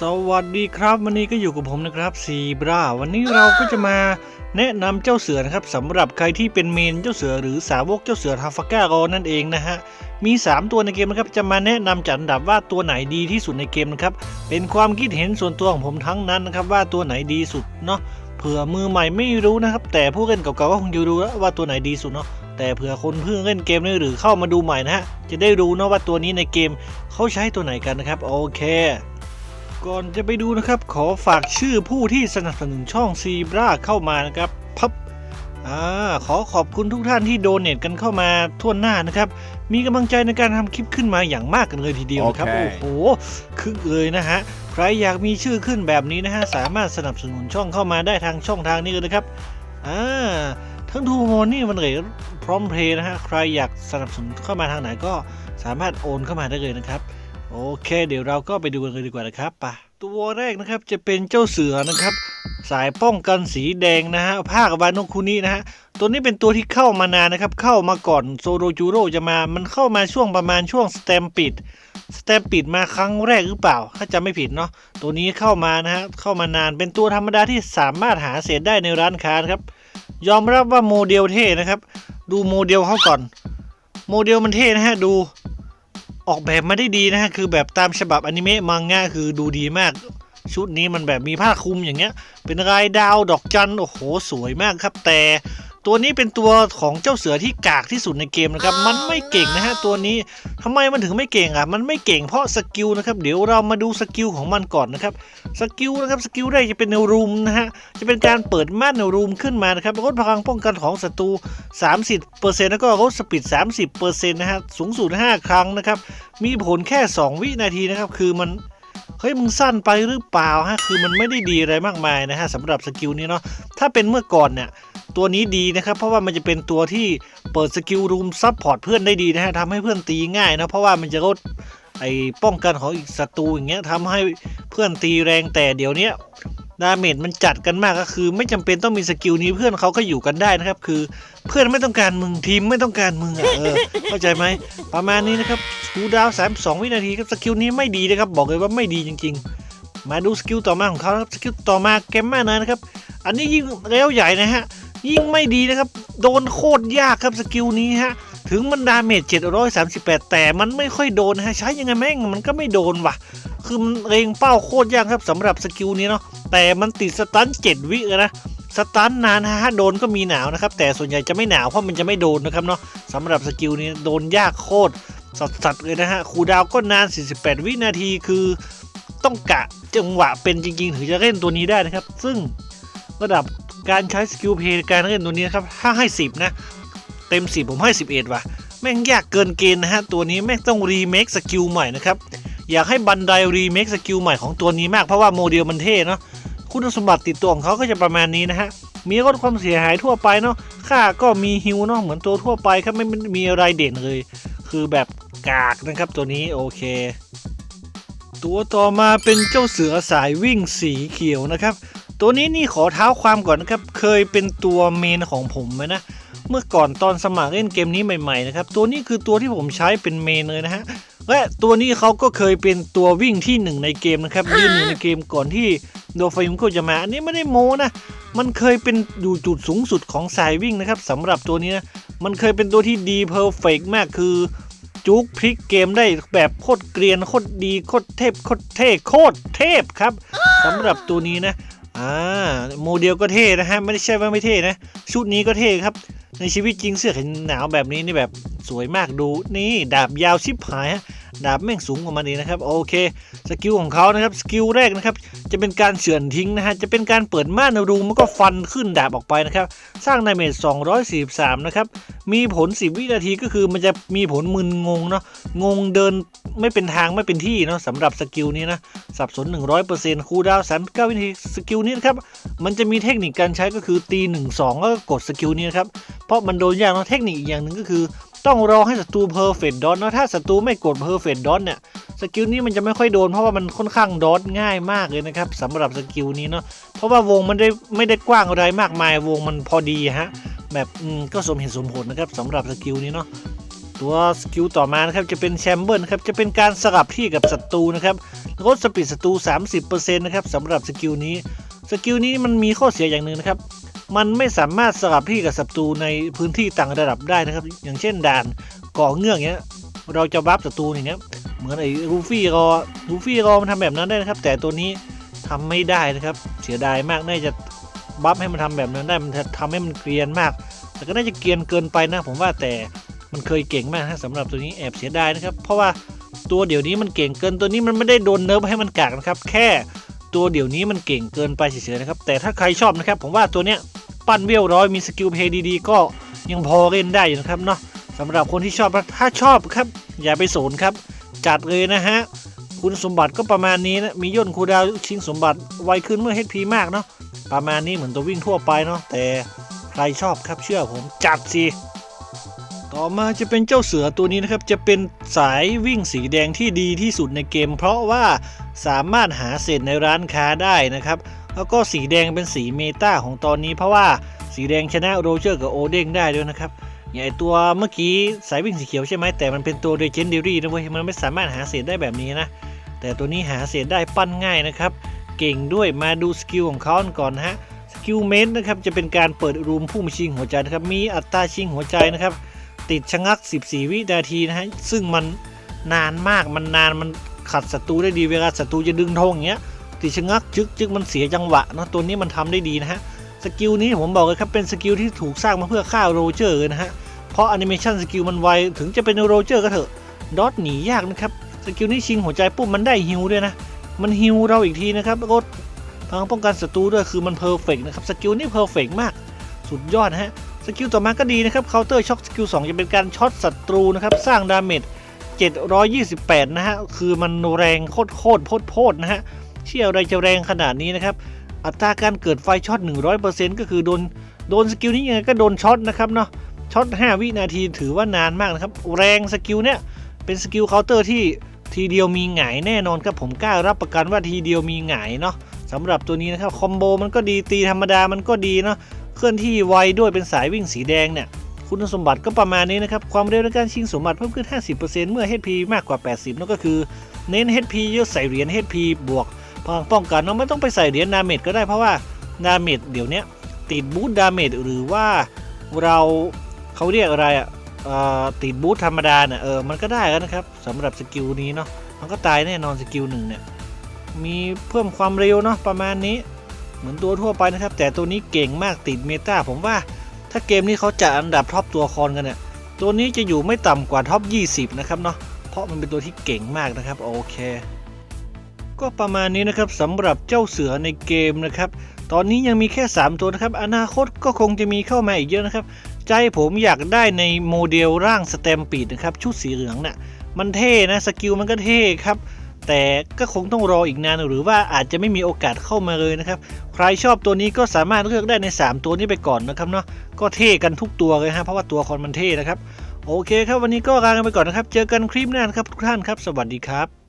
สวัสดีครับ วันนี้ก็อยู่กับผมนะครับซีบราวันนี้เราก็จะมาแนะนำเจ้าเสือนะครับสำหรับใครที่เป็นเมนเจ้าเสือหรือสาวกเจ้าเสือทาฟาก้ารอนั่นเองนะฮะมี 3 ตัวในเกมนะครับจะมาแนะนำจัดอันดับว่าตัวไหนดีที่สุดในเกมนะครับเป็นความคิดเห็นส่วนตัวของผมทั้งนั้นนะครับว่าตัวไหนดีสุดเนาะเผื่อมือใหม่ไม่รู้นะครับแต่ผู้เล่นเก่าๆก็คงจะรู้แล้วว่าตัวไหนดีสุดเนาะ แต่เผื่อคนเพิ่งเล่นเกมนี้หรือเข้ามาดูใหม่นะฮะ จะได้รู้เนาะว่าตัวนี้ในเกมเขาใช้ตัวไหนกันนะครับ โอเค ก่อนจะไปดูนะครับ ขอฝากชื่อผู้ที่สนับสนุนช่องซีบราเข้ามานะครับพับอ่าขอขอบคุณทุกท่านที่โดเนทกันเข้ามาทั่วหน้านะครับ มีกำลังใจในการทำคลิปขึ้นมาอย่างมากกันเลยทีเดียวนะครับ โอโอ้เคโหคึกเลยนะฮะ ใครอยากมีชื่อขึ้นแบบนี้นะฮะ สามารถสนับสนุนช่องเข้ามาได้ทางช่องทางนี้เลยนะครับ อ่า ทั้งทูโมนี่มันเลยพร้อมเพลย์นะฮะ ใครอยากสนับสนุนเข้ามาทางไหนก็สามารถโอนเข้ามาได้เลยนะครับ โอเค เดี๋ยวเราก็ไปดูกันเลยดีกว่านะครับไปตัวแรกนะครับจะเป็นเจ้าเสือนะครับ สายป้องกันสีแดงนะฮะภาควานโนคุนินะฮะตัวนี้เป็นตัวที่เข้ามานานนะครับ เข้ามาก่อนโซโรจูโร่จะมา มันเข้ามาช่วงประมาณช่วงสแตมปิดสแตมปิดมาครั้งแรกหรือเปล่า ถ้าจำไม่ผิดเนาะตัวนี้เข้ามานะฮะเข้ามานานเป็นตัวธรรมดาที่สามารถหาเศษได้ในร้านค้าครับ ยอมรับว่าโมเดลเท่นะครับ ดูโมเดลเขาก่อน โมเดลมันเท่นะฮะดูออกแบบมาได้ดีนะฮะคือแบบตามฉบับอนิเมะมังงะคือดูดีมาก ชุดนี้มันแบบมีผ้าคลุมอย่างเงี้ย เป็นลายดาวดอกจันโอ้โหสวยมากครับแต่ ตัวนี้เป็นตัวของเจ้าเสือที่กากที่สุดในเกมนะครับ มันไม่เก่งนะฮะตัวนี้ทำไมมันถึงไม่เก่งอะ มันไม่เก่งเพราะสกิลนะครับ เดี๋ยวเรามาดูสกิลของมันก่อนนะครับ สกิลนะครับ สกิลแรกจะเป็นแนวรูมนะฮะ จะเป็นการเปิดม่านแนวรูมขึ้นมานะครับลดพลังป้องกันของศัตรู 30%แล้วก็ลดสปีด 30%นะฮะ สูงสุด5ครั้งนะครับ มีผลแค่ 2 วินาทีนะครับ คือมัน เฮ้ยมึงสั้นไปหรือเปล่าฮะคือมันไม่ได้ดีอะไรมากมายนะฮะสำหรับสกิลนี้เนาะถ้าเป็นเมื่อก่อนเนี่ยตัวนี้ดีนะครับ เพราะว่ามันจะเป็นตัวที่เปิดสกิลรูมซับพอร์ตเพื่อนได้ดีนะฮะทำให้เพื่อนตีง่ายนะเพราะว่ามันจะลดไอ้ป้องกันของอีกศัตรูอย่างเงี้ยทำให้เพื่อนตีแรงแต่เดี๋ยวนี้ ดาเมจมันจัดกันมากก็คือ ไม่จำเป็นต้องมีสกิลนี้เพื่อนเขาก็อยู่กันได้นะครับ คือเพื่อนไม่ต้องการมึงทีมไม่ต้องการมึงอะเออเข้าใจไหมประมาณนี้นะครับคูดาวน์32วินาทีครับสกิลนี้ไม่ดีนะครับ บอกเลยว่าไม่ดีจริง ๆ มาดูสกิลต่อมาของเขาครับสกิลต่อมาแกมมานะนะครับ อันนี้ยิ่งแล้วใหญ่นะฮะยิ่งไม่ดีนะครับ โดนโคตรยากครับสกิลนี้ฮะถึงมันดาเมจ738 แต่มันไม่ค่อยโดนฮะใช้ยังไงแม่งมันก็ไม่โดนว่ะ คือมันเรงเป้าโคตรยากครับสำหรับสกิลนี้เนาะแต่มันติดสตัน7วิเลยนะสตันนานนะฮะโดนก็มีหนาวนะครับแต่ส่วนใหญ่จะไม่หนาวเพราะมันจะไม่โดนนะครับเนาะสำหรับสกิลนี้โดนยากโคตรสัสๆเลยนะฮะคูดาวก็นาน 48 วินาทีคือต้องกะจังหวะเป็นจริงๆ ถึงจะเล่นตัวนี้ได้นะครับ ซึ่งระดับการใช้สกิลเพย์การเล่นตัวนี้นครับถ้าให้ 10 นะ เต็ม 10 ผมให้ 11 ว่ะ แม่งยากเกินเกณฑ์นะฮะ ตัวนี้แม่งต้องรีเมคสกิลใหม่นะครับ อยากให้บันไดรีเมคสกิลใหม่ของตัวนี้มากเพราะว่าโมเดลมันเท่เนาะคุณสมบัติติดตัวของเขาก็จะประมาณนี้นะฮะ มีลดความเสียหายทั่วไปเนาะค่าก็มีฮิวเนาะเหมือนตัวทั่วไปครับไม่ไม่มีอะไรเด่นเลย คือแบบกากนะครับตัวนี้โอเค ตัวต่อมาเป็นเจ้าเสือสายวิ่งสีเขียวนะครับ ตัวนี้นี่ขอเท้าความก่อนนะครับ เคยเป็นตัวเมนของผมไหมนะ เมื่อก่อนตอนสมัครเล่นเกมนี้ใหม่ๆนะครับ ตัวนี้คือตัวที่ผมใช้เป็นเมนเลยนะฮะ และตัวนี้เขาก็เคยเป็นตัววิ่งที่หนึ่งในเกมนะครับยืนหนึ่งในเกมก่อนที่โดฟายิมโกจะมา อันนี้ไม่ได้โม้นะ มันเคยเป็นอยู่จุดสูงสุดของสายวิ่งนะครับสำหรับตัวนี้นะมันเคยเป็นตัวที่ดีเพอร์เฟกมากคือจุกพลิกเกมได้แบบโคตรเกรียนโคตรดีโคตรเทพโคตรเท่โคตรเทพครับสำหรับตัวนี้นะอ่าโมเดลก็เท่นะฮะไม่ได้ใช่ว่าไม่เท่นะ ชุดนี้ก็เท่ครับ ในชีวิตจริงเสื้อแขนหนาวแบบนี้นี่แบบสวยมากดูนี่ดาบยาวชิบหายฮะ ดาบแม่งสูงกว่ามันอีกนะครับ โอเค สกิลของเขานะครับ สกิลแรกนะครับ จะเป็นการเฉือนทิ้งนะฮะ จะเป็นการเปิดม่านรูมแล้วก็ฟันขึ้นดาบออกไปนะครับ สร้างดาเมจ243 นะครับ มีผล 10 วินาทีก็คือมันจะมีผลมึนงงเนาะ งงเดินไม่เป็นทางไม่เป็นที่เนาะสำหรับสกิลนี้นะ สับสน 100%คูดาวน์39วินาที สกิลนี้นะครับ มันจะมีเทคนิคการใช้ก็คือตี 1 2 แล้วก็กดสกิลนี้นะครับ เพราะมันโดนยากเนาะ เทคนิคอีกอย่างหนึ่งก็คือ ต้องรอให้ศัตรูเพอร์เฟกต์ดอนเนาะถ้าศัตรูไม่กดเพอร์เฟกต์ดอนเนี่ยสกิลนี้มันจะไม่ค่อยโดนเพราะว่ามันค่อนข้างดอทง่ายมากเลยนะครับสำหรับสกิลนี้เนาะเพราะว่าวงมันได้ไม่ได้กว้างอะไรมากมายวงมันพอดีฮะแบบอืมก็สมเหตุสมผลนะครับสำหรับสกิลนี้เนาะตัวสกิลต่อมานะครับจะเป็นแชมเบอร์นครับจะเป็นการสลับที่กับศัตรูนะครับลดสปีดศัตรู 30%นะครับสำหรับสกิลนี้สกิลนี้มันมีข้อเสียอย่างหนึ่งนะครับ มันไม่สามารถสลับที่กับศัตรูในพื้นที่ต่างระดับได้นะครับ อย่างเช่นด่านก่อเงือกเงี้ย เราจะบัฟศัตรูอย่างเงี้ยเหมือนไอ้ลูฟี่รอลูฟี่รอมันทำแบบนั้นได้นะครับ แต่ตัวนี้ทำไม่ได้นะครับ เสียดายมากน่าจะบัฟให้มันทำแบบนั้นได้มันจะทำให้มันเกรียนมาก แต่ก็น่าจะเกรียนเกินไปนะ ผมว่าแต่มันเคยเก่งมากนะสำหรับตัวนี้แอบเสียดายนะครับ เพราะว่าตัวเดี๋ยวนี้มันเก่งเกินตัวนี้มันไม่ได้โดนเนิร์ฟให้มันกากนะครับ แค่ตัวเดี๋ยวนี้มันเก่งเกินไปเฉยๆนะครับ แต่ถ้าใครชอบนะครับ ผมว่าตัวเนี้ย ปั้นเวลร้อยมีสกิลเพย์ดีๆ ก็ยังพอเล่นได้อยู่นะครับเนาะสำหรับคนที่ชอบถ้าชอบครับ อย่าไปสนครับ จัดเลยนะฮะ คุณสมบัติก็ประมาณนี้นะ มีย่นคูดาวชิงสมบัติไวขึ้นเมื่อ HP มากเนาะประมาณนี้เหมือนตัววิ่งทั่วไปเนาะแต่ใครชอบครับเชื่อผมจัดสิต่อมาจะเป็นเจ้าเสือตัวนี้นะครับ จะเป็นสายวิ่งสีแดงที่ดีที่สุดในเกม เพราะว่าสามารถหาเศษในร้านค้าได้นะครับ แล้วก็สีแดงเป็นสีเมตาของตอนนี้เพราะว่าสีแดงชนะโรเจอร์กับโอเด้งได้ด้วยนะครับอย่างไอตัวเมื่อกี้สายวิ่งสีเขียวใช่ไหมแต่มันเป็นตัวเดเจนเดอรี่นะเว้ยมันไม่สามารถหาเศษได้แบบนี้นะ แต่ตัวนี้หาเศษได้ปั้นง่ายนะครับ เก่งด้วยมาดูสกิลของเขาก่อนฮะสกิลเมนนะครับจะเป็นการเปิดรูมพุ่งชิงหัวใจนะครับมีอัตราชิงหัวใจนะครับ ติดชะงัก 14 วินาทีนะฮะซึ่งมันนานมากมันนานมันขัดศัตรูได้ดีเวลาศัตรูจะดึงธงอย่างเงี้ย ติชะงักจึกจึกมันเสียจังหวะนะตัวนี้มันทำได้ดีนะฮะสกิลนี้ผมบอกเลยครับเป็นสกิลที่ถูกสร้างมาเพื่อฆ่าโรเจอร์นะฮะเพราะแอนิเมชันสกิลมันไวถึงจะเป็นโรเจอร์ก็เถอะดอทหนียากนะครับสกิลนี้ชิงหัวใจปุ๊บมันได้ฮิวด้วยนะมันฮิวเราอีกทีนะครับลดพลังป้องกันศัตรูด้วยคือมันเพอร์เฟกนะครับสกิลนี้เพอร์เฟกมากสุดยอดนะฮะสกิลต่อมาก็ดีนะครับเคาน์เตอร์ช็อคสกิล2จะเป็นการช็อตศัตรูนะครับสร้างดาเมจ728 นะฮะ คือมันแรงโคตรโคตรโพดโพดนะฮะ เชี่ยอะไรจะแรงขนาดนี้นะครับ อัตราการเกิดไฟช็อต 100%ก็คือโดนโดนสกิลนี้ยังไงก็โดนช็อตนะครับเนาะช็อต 5 วินาทีถือว่านานมากนะครับ แรงสกิลเนี่ยเป็นสกิลเคาน์เตอร์ที่ทีเดียวมีหงายแน่นอนครับผมกล้ารับประกันว่าทีเดียวมีหงายเนาะสำหรับตัวนี้นะครับคอมโบมันก็ดีตีธรรมดามันก็ดีเนาะเคลื่อนที่ไวด้วยเป็นสายวิ่งสีแดงเนี่ยคุณสมบัติก็ประมาณนี้นะครับ ความเร็วในการชิงสมบัติเพิ่มขึ้น 50%เมื่อ HP มากกว่า 80 นั่นก็คือ เน้น HP เยอะใส่เหรียญ HP บวก พลังป้องกันเนาะไม่ต้องไปใส่เหรียญดาเมจก็ได้เพราะว่าดาเมจเดี๋ยวนี้ติดบูทดาเมจหรือว่าเราเขาเรียกอะไรอะเอ่อติดบูทธรรมดาเนี่ยเออมันก็ได้แล้วนะครับสำหรับสกิลนี้เนาะมันก็ตายแน่นอนสกิลหนึ่งเนี่ยมีเพิ่มความเร็วเนาะประมาณนี้ เหมือนตัวทั่วไปนะครับ แต่ตัวนี้เก่งมากติดเมตาผมว่าถ้าเกมนี้เขาจะอันดับท็อปตัวละครกันเนี่ยตัวนี้จะอยู่ไม่ต่ำกว่าท็อป 20 นะครับเนาะเพราะมันเป็นตัวที่เก่งมากนะครับโอเค ก็ประมาณนี้นะครับสำหรับเจ้าเสือในเกมนะครับ ตอนนี้ยังมีแค่ 3 ตัวนะครับ อนาคตก็คงจะมีเข้ามาอีกเยอะนะครับ ใจผมอยากได้ในโมเดลร่างสแตมปีดนะครับ ชุดสีเหลืองน่ะมันเท่นะ สกิลมันก็เท่ครับ แต่ก็คงต้องรออีกนานหรือว่าอาจจะไม่มีโอกาสเข้ามาเลยนะครับ ใครชอบตัวนี้ก็สามารถเลือกได้ใน 3 ตัวนี้ไปก่อนนะครับเนาะก็เท่กันทุกตัวเลยฮะเพราะว่าตัวคอนมันเท่นะครับโอเคครับวันนี้ก็ลากันไปก่อนนะครับ เจอกันคลิปหน้านะครับทุกท่านครับ สวัสดีครับ